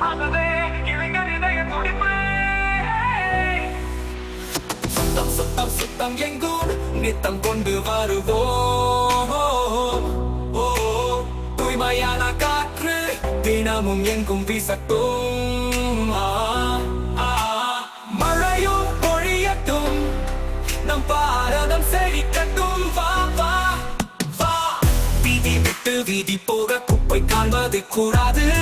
அதுவே இளைஞர் இதய துடிப்பு. சுத்தம் சுத்தம் சுத்தம் எங்கும் நித்தம் கொண்டு வருவோம். ஓ, தூய்மையான காற்று தினமும் எங்கும் வீசட்டும். ஆ, ஆ, மழையும் பொழியட்டும். நம் பாரதம் செழிக்கட்டும். வா வா வா. வீதி விட்டு வீதி போக குப்பை காண்பது கூடாது.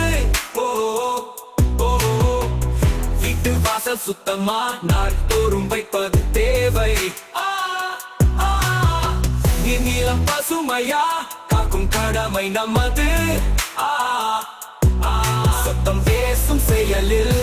ஓ வீட்டு வாசல் சுத்தமா நாள்தோறும் வைப்பது தேவை. நீளம் பசுமையா? காக்கும் கடமை நமது. ஆ, ஆ, சத்தம் பேசும் செயலில்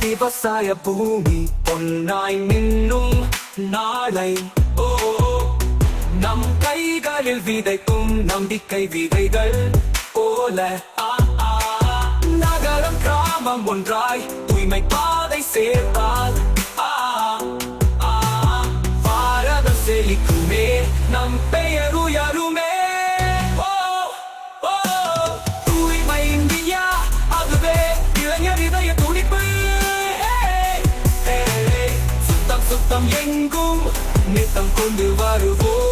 விவசாய பூமி பொன்னாய் மின்னும் நாளை. ஓ நம் கைகளில் விதைக்கும் நம்பிக்கை விதைகள் போல. நகரம் கிராமம் ஒன்றாய் தூய்மை பாதை சேர்த்தால். பாரதம் செழிக்குமே நம் பெயர் உயருமே நித்தம் கொண்டு வருவோம்.